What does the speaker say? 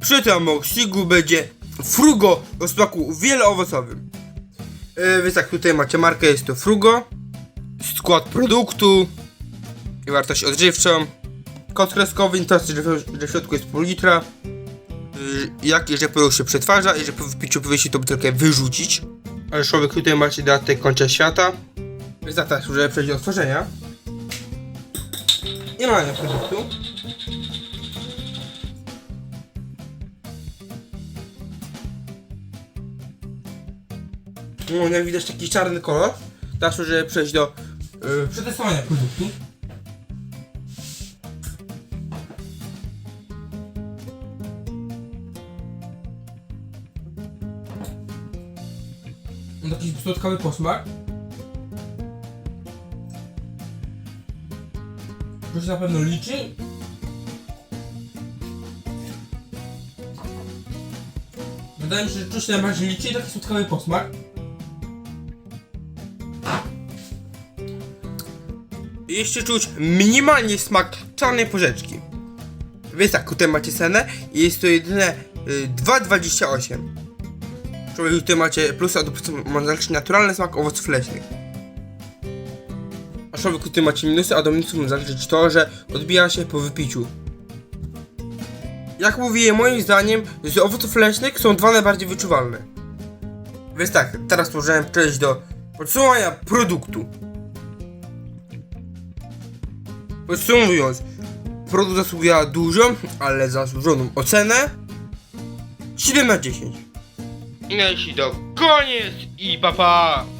Przy tym moksigu będzie frugo o smaku wieloowocowym. Yy, więc tak, tutaj macie markę, jest to frugo. Skład produktu i wartość odżywczą. Kod kreskowy, informacja, że, w- że środku jest pół litra. Yy, jak i że się przetwarza i że po wypiciu powinien to butelkę wyrzucić. Ale człowiek tutaj macie datę końca świata. Więc tak, żeby przejść do otworzenia. Nie ma na produktu. No, jak widać taki czarny kolor. Teraz żeby przejść do yy, przetestowania produktu. Mam taki słodkawy posmak. To się na pewno liczy. Wydaje mi się, że się najbardziej liczy i taki słodkawy posmak. Jeszcze czuć minimalnie smak czarnej porzeczki. Więc tak, tutaj macie cenę i jest to jedyne y, 2,28. Człowiek tutaj macie plus a do ma znacznie naturalny smak owoców leśnych. A człowiek tutaj macie minusy, a do minusów zaliczyć to, że odbija się po wypiciu. Jak mówiłem, moim zdaniem z owoców leśnych są dwa najbardziej wyczuwalne. Więc tak, teraz możemy przejść do podsumowania produktu. Podsumowując, produkt zasługuje dużą, ale zasłużoną ocenę 7 na 10. I na dzisiaj to koniec i papa! Pa.